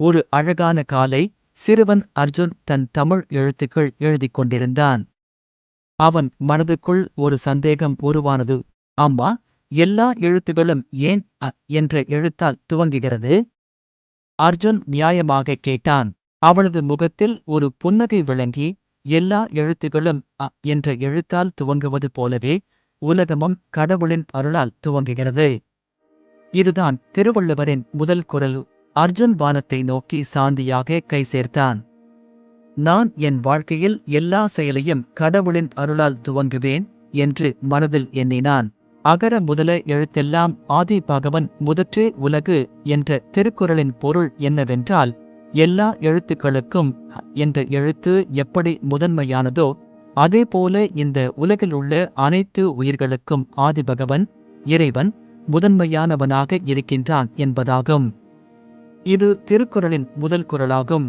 ஒரு அழகான காலை சிறுவன் அர்ஜுன் தன் தமிழ் எழுத்துக்கள் எழுதிக் கொண்டிருந்தான். அவன் மனதுக்குள் ஒரு சந்தேகம் உருவானது. அம்மா எல்லா எழுத்துகளும் ஏன் அ என்ற எழுத்தால் துவங்குகிறது? அர்ஜுன் நியாயமாக கேட்டான். அவளது முகத்தில் ஒரு புன்னகை விளங்கி எல்லா எழுத்துகளும் அ என்ற எழுத்தால் துவங்குவது போலவே உலகமும் கடவுளின் அருளால் துவங்குகிறது. இதுதான் திருவள்ளுவரின் முதல் குரல். அர்ஜுன் வானத்தை நோக்கி சாந்தியாக கை சேர்த்தான் நான் என் வாழ்க்கையில் எல்லா செயலையும் கடவுளின் அருளால் துவங்குவேன் என்று மனதில் எண்ணினான். அகர முதல எழுத்தெல்லாம் ஆதி பகவன் முதற்றே உலகு என்ற திருக்குறளின் பொருள் என்னவென்றால் எல்லா எழுத்துக்களுக்கும் என்ற எழுத்து எப்படி முதன்மையானதோ அதேபோல இந்த உலகில் உள்ள அனைத்து உயிர்களுக்கும் ஆதிபகவன் இறைவன் முதன்மையானவனாக இருக்கின்றான் என்பதாகும். இது திருக்குறளின் முதல் குரலாகும்